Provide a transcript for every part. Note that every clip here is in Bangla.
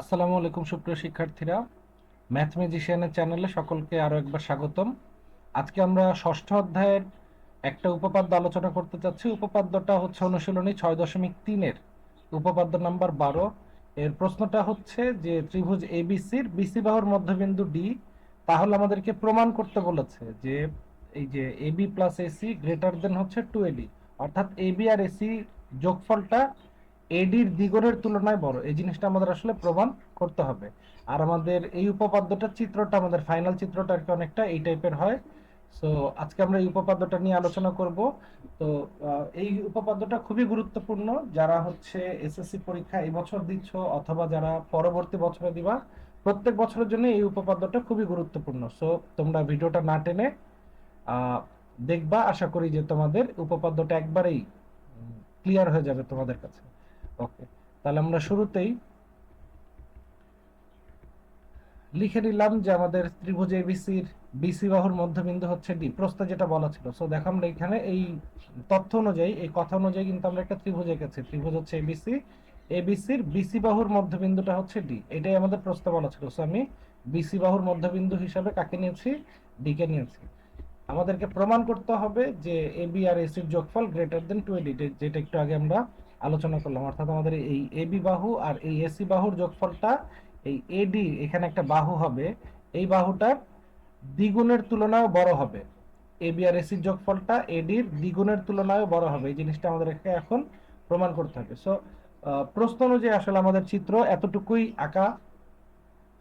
আসসালামু আলাইকুম সুপ্রিয় শিক্ষার্থীরা। ম্যাথ ম্যাজিশিয়ানের চ্যানেলে সকলকে আরও একবার স্বাগতম। আজকে আমরা ষষ্ঠ অধ্যায়ের একটা উপপাদ্য আলোচনা করতে চাচ্ছি। উপপাদ্যটা হচ্ছে অনুশীলনী ছয় দশমিক তিনের। উপপাদ্য নাম্বার বারো। এর প্রশ্নটা হচ্ছে যে ত্রিভুজ এবিসির বিসি বাহুর মধ্যবিন্দু ডি তাহলে আমাদেরকে প্রমাণ করতে বলেছে যে এই যে AB plus AC greater than হচ্ছে টু এডি অর্থাৎ এবি আর এসি যোগফলটা এডির দ্বিগুণের তুলনায় বড়। এই জিনিসটা আমাদের আসলে প্রমাণ করতে হবে। আর আমাদের এই উপপাদ্যটার চিত্রটা, আমাদের ফাইনাল চিত্রটা আর অনেকটা এই টাইপের হয়। সো আজকে আমরা এই উপপাদ্যটা নিয়ে আলোচনা করব। তো এই উপপাদ্যটা খুবই গুরুত্বপূর্ণ। যারা হচ্ছে এসএসসি পরীক্ষা এই বছর দিচ্ছ অথবা যারা পরবর্তী বছরে দিবা, প্রত্যেক বছরের জন্য এই উপপাদ্যটা খুবই গুরুত্বপূর্ণ। সো তোমরা ভিডিওটা না টেনে দেখবা। আশা করি যে তোমাদের উপপাদ্যটা একবারেই ক্লিয়ার হয়ে যাবে তোমাদের কাছে। ওকে তাহলে আমরা শুরুতেই লিখে নিলাম যে আমাদের ত্রিভুজ এবিসির বিসি বাহুর মধ্যবিন্দু হচ্ছে ডি প্রশ্ন যেটা বলা ছিল। সো দেখো আমরা এখানে এই তথ্য অনুযায়ী, এই কথা অনুযায়ী কিন্তু আমরা একটা ত্রিভুজ এঁকেছি। ত্রিভুজ হচ্ছে এবিসি। এবিসির বিসি বাহুর মধ্যবিন্দুটা হচ্ছে ডি এটাই আমাদের প্রশ্ন বলা ছিল। সো আমি বিসি বাহুর মধ্যবিন্দু হিসাবে কাকে নিয়েছি? ডি কে নিয়েছি। আমাদেরকে প্রমাণ করতে হবে যে এবি আর এসির যোগফল গ্রেটার দেন টু এডি যেটা একটু আগে আমরা আলোচনা করলাম। অর্থাৎ আমাদের এই এবি বাহু আর এই এসি বাহুর যোগফলটা এই এডি এখানে একটা বাহু হবে। এই বাহুটার দ্বিগুণের তুলনায় বড় হবে। এবি আর এসির যোগফলটা এডির দ্বিগুণের তুলনায় বড় হবে। এই জিনিসটা আমাদেরকে এখন প্রমাণ করতে হবে। সো প্রশ্ন অনুযায়ী আসলে আমাদের চিত্র এতটুকুই আঁকা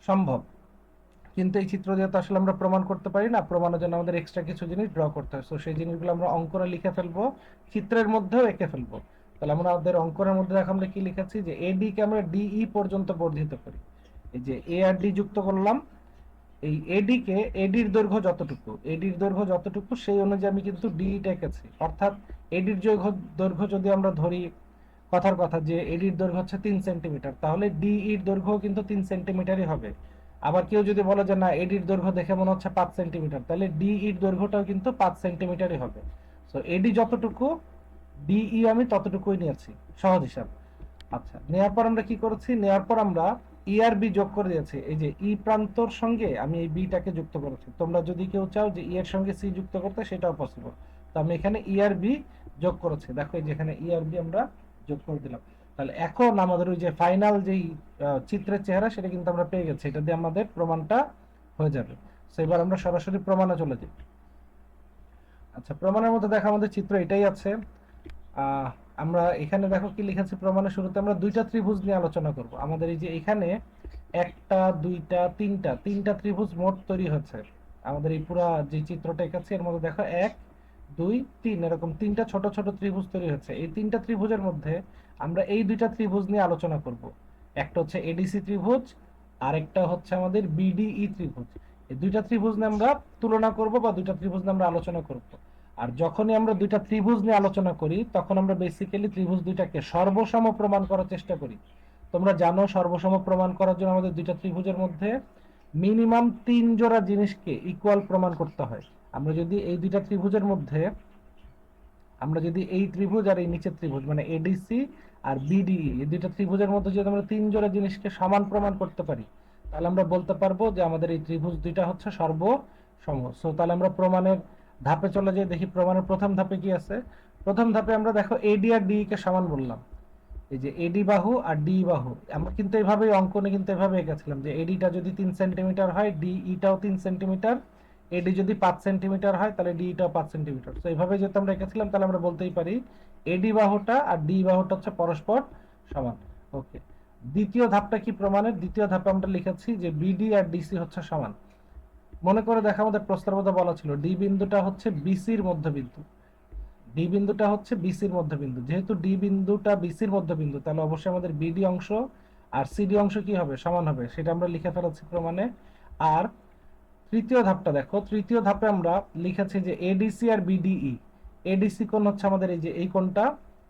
সম্ভব। কিন্তু এই চিত্র যেহেতু আসলে আমরা প্রমাণ করতে পারি না, প্রমাণের জন্য আমাদের এক্সট্রা কিছু জিনিস ড্র করতে হয় সো সেই জিনিসগুলো আমরা অঙ্কনে লিখে ফেলব, চিত্রের মধ্যেও এঁকে ফেলব। তাহলে আমরা আমাদের অঙ্কনের মধ্যে দেখো আমরা কি লিখেছি? যে এডি কে আমরা ডিই পর্যন্ত বর্ধিত করি। এই যে এ আর ডি যুক্ত করলাম, এই এডি কে এডির দৈর্ঘ্য যতটুকু এডির দৈর্ঘ্য যতটুকু, সেই অনুযায়ী আমি কিন্তু ডিইটা এঁকেছি। অর্থাৎ এডির দৈর্ঘ্য দৈর্ঘ্য যদি আমরা ধরি, কথার কথা যে এডির দৈর্ঘ্য হচ্ছে তিন সেন্টিমিটার, তাহলে ডিইর দৈর্ঘ্য কিন্তু তিন সেন্টিমিটারই হবে। আবার কেউ যদি বলে যে না এডির দৈর্ঘ্য দেখে মনে হচ্ছে পাঁচ সেন্টিমিটার, তাহলে ডিইর দৈর্ঘ্যটাও কিন্তু পাঁচ সেন্টিমিটারই হবে। সো এডি যতটুকু ডিই আমি ততটুকুই নিয়েছি, সহজ হিসাব। আচ্ছা নেওয়ার পর আমরা কি করেছি? নেওয়ার পর আমরা ইআরবি যোগ করে দিয়েছি। এই যে ই প্রান্তর সঙ্গে আমি এই বিটাকে যুক্ত করেছি। তোমরা যদি কেউ চাও যে ই এর সঙ্গে সি যুক্ত করতে, সেটাও পসিবল তো আমি এখানে ইআরবি যোগ করেছি। দেখো এই যে এখানে ইআরবি আমরা যোগ করে দিলাম। তাহলে এখন আমাদের ওই যে ফাইনাল যেই চিত্রের চেহারা, সেটা কিন্তু আমরা পেয়ে গেছি। এটা দিয়ে আমাদের প্রমাণটা হয়ে যাবে। তো এবার আমরা সরাসরি প্রমাণে চলে যাই। আচ্ছা প্রমাণের মধ্যে দেখো আমাদের চিত্র এটাই আছে। আমরা এখানে দেখো কি লিখেছি প্রমাণের শুরুতে, আমরা দুইটা ত্রিভুজ নিয়ে আলোচনা করব। আমাদের এই যে এখানে একটা, দুইটা, তিনটা তিনটা ত্রিভুজ মোট তৈরি হচ্ছে। আমাদের এই পুরা যে চিত্রটা এঁকেছি, এর মধ্যে দেখো এক, দুই, তিন, এরকম তিনটা ছোট ছোট ত্রিভুজ তৈরি হচ্ছে। এই তিনটা ত্রিভুজের মধ্যে আমরা এই দুইটা ত্রিভুজ নিয়ে আলোচনা করব। একটা হচ্ছে এডিসি ত্রিভুজ, আরেকটা হচ্ছে আমাদের বিডিই ত্রিভুজ। এই দুইটা ত্রিভুজ নিয়ে আমরা তুলনা করব বা দুইটা ত্রিভুজ নিয়ে আমরা আলোচনা করব। আর যখনই আমরা দুইটা ত্রিভুজ নিয়ে আলোচনা করি, তখন আমরা বেসিক্যালি ত্রিভুজ দুইটাকে সর্বসম প্রমাণ করার চেষ্টা করি। তোমরা জানো সর্বসম প্রমাণ করার জন্য আমাদের দুইটা ত্রিভুজের মধ্যে মিনিমাম তিন জোড়া জিনিসকে ইকুয়াল প্রমাণ করতে হয়। আমরা যদি এই দুইটা ত্রিভুজের মধ্যে, আমরা যদি এই ত্রিভুজ আর এই নিচের ত্রিভুজ মানে এডিসি আর বিডি এই দুইটা ত্রিভুজের মধ্যে যদি আমরা তিন জোড়া জিনিসকে সমান প্রমাণ করতে পারি, তাহলে আমরা বলতে পারব যে আমাদের এই ত্রিভুজ দুইটা হচ্ছে সর্বসম। সো তাহলে আমরা প্রমাণের ধাপে চলে যাই, দেখি প্রমাণের প্রথম ধাপে কি আছে। প্রথম ধাপে আমরা দেখো এডি আর ডি কে সমান বললাম। এই যে এডি বাহু আর ডি বাহু। আমরা কিন্তু এইভাবেই অঙ্কনে কিন্তু এভাবে এঁকেছিলাম যে এডিটা যদি তিন সেন্টিমিটার হয় ডি ইটাও তিন সেন্টিমিটার এডি যদি পাঁচ সেন্টিমিটার হয়, তাহলে ডিইটাও পাঁচ সেন্টিমিটার। তো এইভাবে যেহেতু আমরা এঁকেছিলাম, তাহলে আমরা বলতেই পারি এডি বাহুটা আর ডি বাহুটা হচ্ছে পরস্পর সমান। ওকে দ্বিতীয় ধাপটা কি প্রমাণের? দ্বিতীয় ধাপে আমরা লিখেছি যে বিডি আর ডিসি হচ্ছে সমান। মনে করে দেখা, আমাদের প্রস্তার মধ্যে বলা ছিল ডি বিন্দুটা হচ্ছে বিসির মধ্যবিন্দু। ডি বিন্দুটা হচ্ছে বিসির মধ্যবিন্দু। যেহেতু ডি বিন্দুটা বিসির মধ্যবিন্দু, তাহলে অবশ্যই আমাদের বিডি অংশ আর সিডি অংশ কি হবে? সমান হবে। সেটা আমরা লিখে ফেলেছি প্রমাণে। আর তৃতীয় ধাপটা দেখো, তৃতীয় ধাপে আমরা লিখেছি যে এডিসি আর বিডিই এডিসি কোণ হচ্ছে আমাদের এই যে এই কোণটা,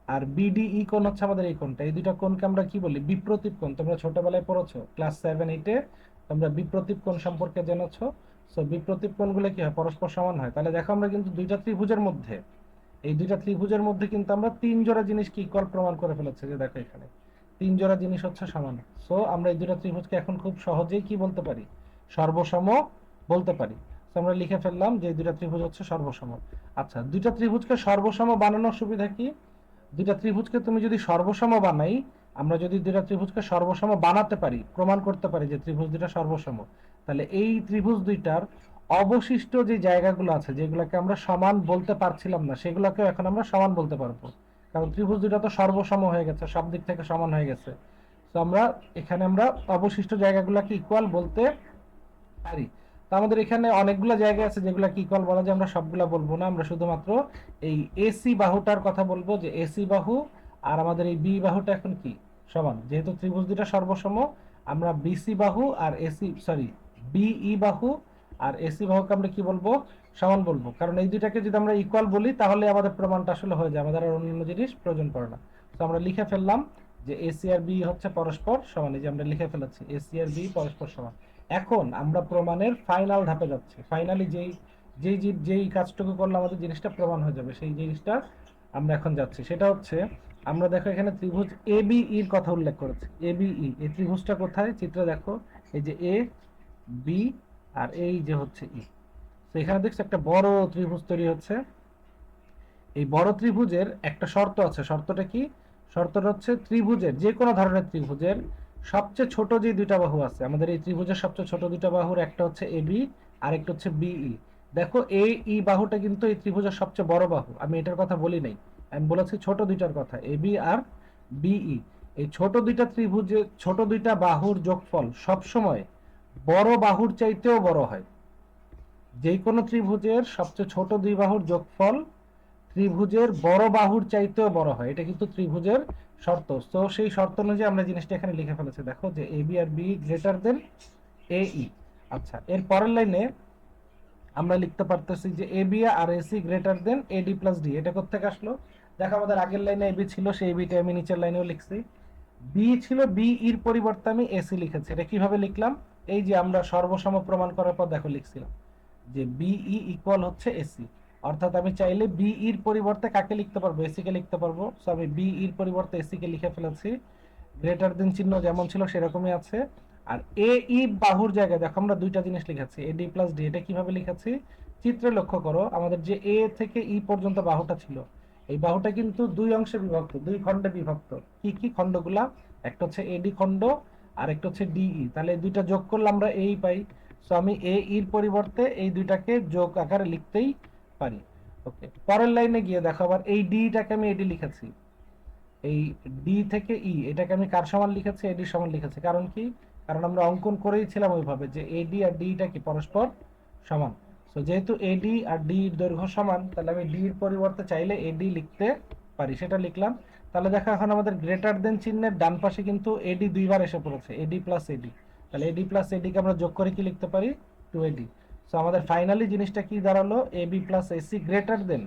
আর বিডিই কোণ হচ্ছে আমাদের এই কোণটা। এই দুইটা কোণকে আমরা কি বলি? বিপ্রতীপ কোণ। তোমরা ছোটবেলায় পড়েছো, ক্লাস সেভেন, এইটে তোমরা বিপ্রতীপ কোণ সম্পর্কে জেনেছো। সো বিপ্রতীপ কোণগুলো কি হয়? পরস্পর সমান হয়। তাহলে দেখো আমরা কিন্তু দুইটা ত্রিভুজের মধ্যে, এই দুইটা ত্রিভুজের মধ্যে কিন্তু আমরা তিন জোড়া জিনিসকে ইকুয়াল প্রমাণ করে ফেলেছি যে দেখো এখানে। তিন জোড়া জিনিস হচ্ছে সমান। সো আমরা এই দুটো ত্রিভুজকে এখন খুব সহজেই কি বলতে পারি? সর্বসম বলতে পারি। আমরা লিখে ফেললাম যে এই দুটা ত্রিভুজ হচ্ছে সর্বসম। আচ্ছা দুইটা ত্রিভুজকে সর্বসম বানানোর সুবিধা কি? দুইটা ত্রিভুজকে তুমি যদি সর্বসম বানাই আমরা যদি দুইটা ত্রিভুজকে সর্বসম বানাতে পারি, প্রমাণ করতে পারি যে ত্রিভুজ দুটা সর্বসম, তাহলে এই ত্রিভুজ দুইটার অবশিষ্ট যে জায়গাগুলো আছে, যেগুলোকে আমরা সমান বলতে পারছিলাম না সেগুলোকে এখন আমরা সমান বলতে পারব। কারণ ত্রিভুজ দুটা তো সর্বসম হয়ে গেছে, সব দিক থেকে সমান হয়ে গেছে। তো আমরা এখানে আমরা অবশিষ্ট জায়গাগুলোকে ইকুয়াল বলতে পারি। তো আমাদের এখানে অনেকগুলো জায়গা আছে যেগুলোকে ইকুয়াল বলা যায়, আমরা সবগুলা বলব না, আমরা শুধুমাত্র এই এসি বাহুটার কথা বলব যে এসি বাহু আর আমাদের এই বি বাহুটা এখন কি? সমান। যেহেতু ত্রিভুজ দুইটা সর্বসম, আমরা বিসি বাহু আর এসি সরি বিই বাহু আর এসি বাহুকে আমরা কি বলব? সমান বলব। কারণ এই দুইটাকে যদি আমরা ইকুয়াল বলি, তাহলে আমাদের প্রমাণটা আসলে হয়ে যায়। আমাদের আর অন্যান্য জিনিস প্রয়োজন পড়ে না। তো আমরা লিখে ফেললাম যে এসি আর বি হচ্ছে পরস্পর সমান। এই যে আমরা লিখে ফেলেছি এসি আর বি পরস্পর সমান। এখন আমরা প্রমাণের ফাইনাল ধাপে যাচ্ছি। ফাইনালি যেই যেই যেই কাজটুকু করলে আমাদের জিনিসটা প্রমাণ হয়ে যাবে, সেই জিনিসটা আমরা এখন যাচ্ছি। সেটা হচ্ছে আমরা দেখো এখানে ত্রিভুজ এ বি এর কথা উল্লেখ করেছি। এ বি ই এই ত্রিভুজটা কোথায়? চিত্র দেখো, এই যে এ বি আর এই যে হচ্ছে ই তো এখানে দেখছ একটা বড় ত্রিভুজ তৈরি হচ্ছে। এই বড় ত্রিভুজের একটা শর্ত আছে। শর্তটা কি? শর্তটা হচ্ছে ত্রিভুজের, যে কোনো ধরনের ত্রিভুজের সবচেয়ে ছোট যে দুইটা বাহু আছে, আমাদের এই ত্রিভুজের সবচেয়ে ছোট দুইটা বাহুর একটা হচ্ছে এ বি আর একটা হচ্ছে বিই দেখো এ ই বাহুটা কিন্তু এই ত্রিভুজের সবচেয়ে বড় বাহু। আমি এটার কথা বলি নাই। আমি বলেছি ছোট দুইটার কথা এ বি আর বিই এই ছোট দুইটা ত্রিভুজের, ছোট দুইটা বাহুর যোগফল সবসময় বড় বাহুর চাইতেও বড় হয়। যে কোনো ত্রিভুজের সবচেয়ে ছোট দুই বাহুর যোগফল ত্রিভুজের বড় বাহুর চাইতেও বড় হয়। এটা কিন্তু ত্রিভুজের শর্ত। তো সেই শর্ত অনুযায়ী আমরা জিনিসটা এখানে লিখে ফেলেছি। দেখো যে A B R B greater than A E আচ্ছা এর পরের লাইনে আমরা লিখতে পারতেছি যে A B R AC greater than A D plus D এটা কোথেকে আসলো? দেখো আমাদের আগের লাইনে এ বি ছিল, সেই বিটা আমি নিচের লাইনেও লিখছি। বি ছিল বি ইর পরিবর্তে আমি এসি লিখেছি। এটা কীভাবে লিখলাম? এই যে আমরা সর্বসম প্রমাণ করার পর দেখো লিখছিলাম যে বিই ইকুয়াল হচ্ছে এসি অর্থাৎ আমি চাইলে বি এর পরিবর্তে কাকে লিখতে পারব? এসি কে লিখতে পারব। সো আমি বি ইর পরিবর্তে এসি কে লিখে ফেলেছি। গ্রেটার দেন চিহ্ন যেমন ছিল সেরকমই আছে। আর এ ই বাহুর জায়গায়, দেখো আমরা দুইটা জিনিস লিখেছি এ ডি প্লাস ডি এটা কীভাবে লিখেছি? চিত্রে লক্ষ্য করো, আমাদের যে এ থেকে ই পর্যন্ত বাহুটা ছিল, এই বাহুটা কিন্তু দুই অংশে বিভক্ত, দুই খণ্ডে বিভক্ত। কি কি খণ্ডগুলা? একটা হচ্ছে এডি খণ্ড, আর একটা হচ্ছে ডিই তাহলে এই দুইটা যোগ করলে আমরা এই পাই। সো আমি এ ইর পরিবর্তে এই দুইটাকে যোগ আকারে লিখতেই পারি। ওকে পরের লাইনে গিয়ে দেখো আবার এই ডিটাকে আমি এডি লিখেছি। এই ডি থেকে ই এটাকে আমি কার সমান লিখেছি? এডি সমান লিখেছি। কারণ কি? কারণ আমরা অঙ্কন করেই ছিলাম ওইভাবে যে এডি আর ডিটা কি পরস্পর সমান? সো যেহেতু এডি আর ডি দৈর্ঘ্য সমান, তাহলে আমি ডি এর পরিবর্তে চাইলে এডি লিখতে পারি। সেটা লিখলাম। তাহলে দেখো, এখন আমাদের গ্রেটার দেন চিহ্নের ডান পাশে কিন্তু এডি দুইবার এসে পড়েছে। এডি প্লাস এডি তাহলে এডি প্লাস এডিকে আমরা যোগ করে কি লিখতে পারি? টু এডি সো আমাদের ফাইনালি জিনিসটা কি দাঁড়াল? A B plus AC greater than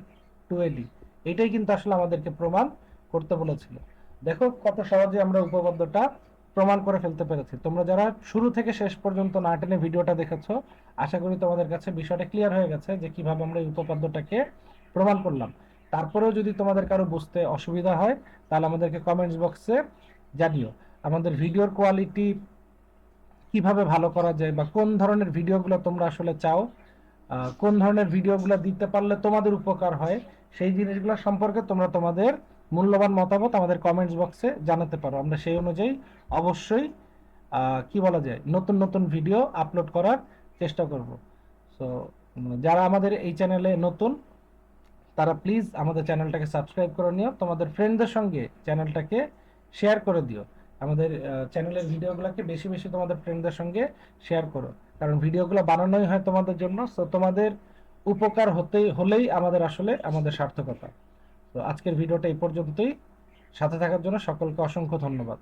two AD এটাই কিন্তু আসলে আমাদেরকে প্রমাণ করতে বলেছিল। দেখো কত সহজে আমরা উপপাদ্যটা প্রমাণ করে ফেলতে পেরেছি। তোমরা যারা শুরু থেকে শেষ পর্যন্ত না টেনে ভিডিওটা দেখেছ, আশা করি তোমাদের কাছে বিষয়টা ক্লিয়ার হয়ে গেছে যে কীভাবে আমরা এই উপপাদ্যটাকে প্রমাণ করলাম। তারপরেও যদি তোমাদের কারও বুঝতে অসুবিধা হয়, তাহলে আমাদেরকে কমেন্টস বক্সে জানিও। আমাদের ভিডিওর কোয়ালিটি কীভাবে ভালো করা যায় বা কোন ধরনের ভিডিওগুলো তোমরা আসলে চাও কোন ধরনের ভিডিওগুলো দিতে পারলে তোমাদের উপকার হয়, সেই জিনিসগুলো সম্পর্কে তোমরা তোমাদের মূল্যবান মতামত আমাদের কমেন্টস বক্সে জানাতে পারো। আমরা সেই অনুযায়ী অবশ্যই কি বলা যায়, নতুন নতুন ভিডিও আপলোড করার চেষ্টা করব। সো যারা আমাদের এই চ্যানেলে নতুন, তারা প্লিজ আমাদের চ্যানেলটাকে সাবস্ক্রাইব করে নিও। তোমাদের ফ্রেন্ডদের সঙ্গে চ্যানেলটাকে শেয়ার করে দিও। আমাদের চ্যানেলের ভিডিওগুলোকে বেশি বেশি তোমাদের ফ্রেন্ডদের সঙ্গে শেয়ার করো। কারণ ভিডিওগুলো বানানোই হয় তোমাদের জন্য। সো তোমাদের উপকার হতেই, হলেই আমাদের আসলে আমাদের সার্থকতা। তো আজকের ভিডিওটা এই পর্যন্তই। সাথে থাকার জন্য সকলকে অসংখ্য ধন্যবাদ।